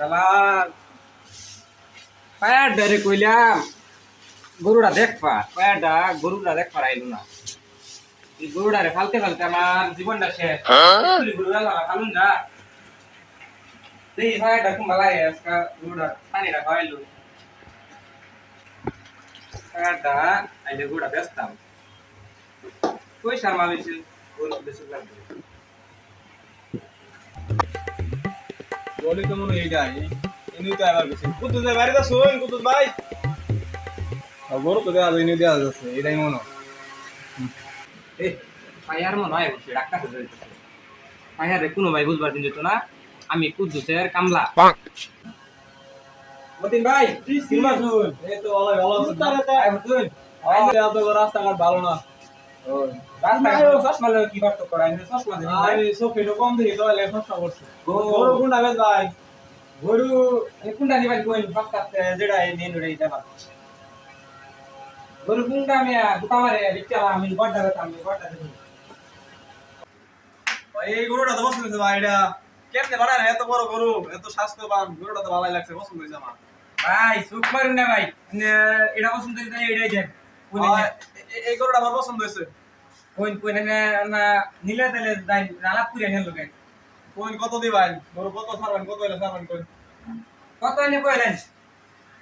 আর পায়ার ডারে কইলাম গরুটা দেখবা পায়ারটা গরুটা দেখবার আইলো না। এই গরুটারে ফালতে ফালতে আমার জীবনটা শেষ। তুই গরুটা লাগা ফালুন যা এই পায়ারটা খুব ভালো লাগে গরুটা পানিটা খাওয়াইলো। পায়ারটা আইলে গরুটা বেচতাম। পয়সার মালিক গরু বেশি লাগবে বলি তো মনে হয় এইটাই ইনি তো আবার ভাই বাড়িতে শুন কুতুস ভাই বড় তো দেওয়া যায় ইনি দেওয়া যাচ্ছে এটাই মনে হয়। মনে হয় ডাক্তার কোনো ভাই বুঝবার দিন যেত না আমি কুদ্দুসের কামলা। মতিন ভাই এই তো ভালো রাস্তাঘাট ভালো না। গরু এই কোনটা নিবাই কোন ফাক্কাতে যেটা নেন রে এটা গরু কোনটা আমি দুকামারে বিচ্চা আমি বড়টা বেতা আমি বড়টা দেখি ভাই, এই গরুটা তো পছন্দ হয়েছে ভাই এটা কেমনে বানায় এত বড় গরু এত স্বাস্থ্যবান গরুটা তো ভালোই লাগছে পছন্দ হয়েছে আমার। ভাই সুখ মারুন না ভাই। এটা পছন্দ এটাই দেন। এ- এই গরুটা আমার পছন্দ হয়েছে। কোন কোন না নিলে তেলে দাই নালাপ করে হেন লোকে। কোন কত দিবেন? গরু কত ছাড়বেন? কত হইলে ছাড়বেন কোন? কত এনে কইলেন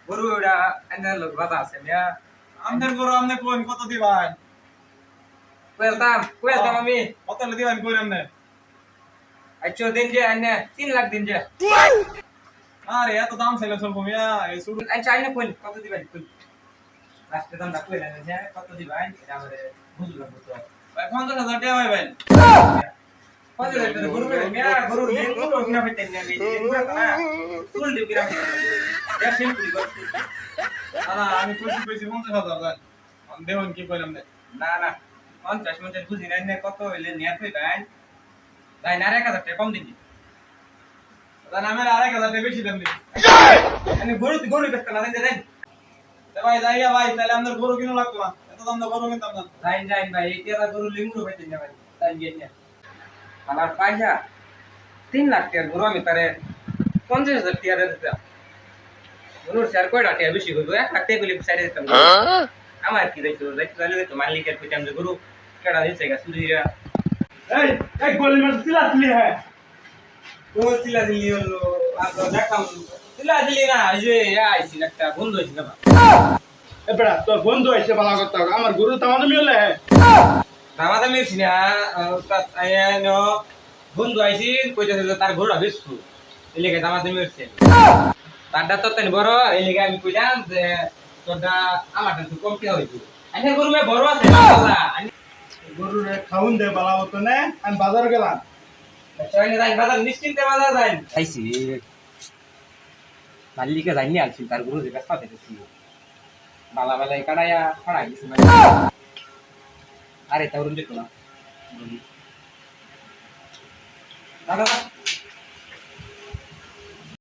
গরু এটা এনে লোক বাতা আছে মিয়া। আমনের গরু আমনে কোন কত দিবেন? কইতাম কইতাম আমি। কত দিবেন কোন আমনে? আচ্ছা দিন যে এনে 3 লাখ দিন যে। আরে এত দাম চাইলে চলবো মিয়া। এই শুরু আচ্ছা এনে কোন? কত দিবেন কোন? লাস্টে দাম দা কইলেন যে কত দিবেন? এটা আমারে বুঝলাম তো পঞ্চাশ হাজার টাকা পাইবেন না না না আমি কইছি কইছি পঞ্চাশ হাজার দেবেন কি কইলাম নে না না পঞ্চাশ পঞ্চাশ বুঝি না কত হইলে নিয়ে কইবেন তাই না এক হাজার টাকা কম দেন আমি আর এক হাজার টাকা বেশি দেন দিন গরু গরু বেচতে না দেন ভাই যাইয়া ভাই তাহলে আমাদের গরু কিনো লাগতো না দাম দা গরু কিনতাম না যাইন যাইন ভাই এই তেরা গরু লিঙ্গুর পাইতেন না ভাই তাই গিয়ে নিয়ে। আমার পয়সা তিন লাখ টাকার গরু আমি তারে পঞ্চাশ হাজার টাকা দিতাম। গরুর স্যার কয়টা টাকা বেশি করব এক লাখ টাকা গুলি সাইডে দিতাম আমার কি দেখছ দেখছ তাহলে তো মালিকের কইতাম যে গরু কেডা দিচ্ছে গা সুরিরা এই এই গলি মে তিলা তিলি হ্যাঁ ও তিলা দিলি হলো আর তো তিলা দিলি না যে আইছি একটা বন্ধু হয়েছিল না তোর বন্ধু আইছে বালা করতে আমার গরু মিলে হ্যাঁ দামাদা মিরছি না আয়ানো বন্ধু আইছি কইতেছে যে তার ঘোড়া বেচছু এলিগে দামাদা মিরছে তারটা তো তেন বড় এলিগে আমি কইলাম যে তোরটা আমার একটু কম কে হইছে আইনে গরু মে বড় আছে না বাবা গরু রে খাউন দে না আমি বাজার গেলাম। চয়নে যাই বাজার নিশ্চিন্তে বাজার যাই খাইছি মালিকে যাইনি আনছি তার গরু যে ব্যস্ত বালা বালাই কাটাইয়া খড়াই দিছি আরে তাউরুন যেত না। দাদা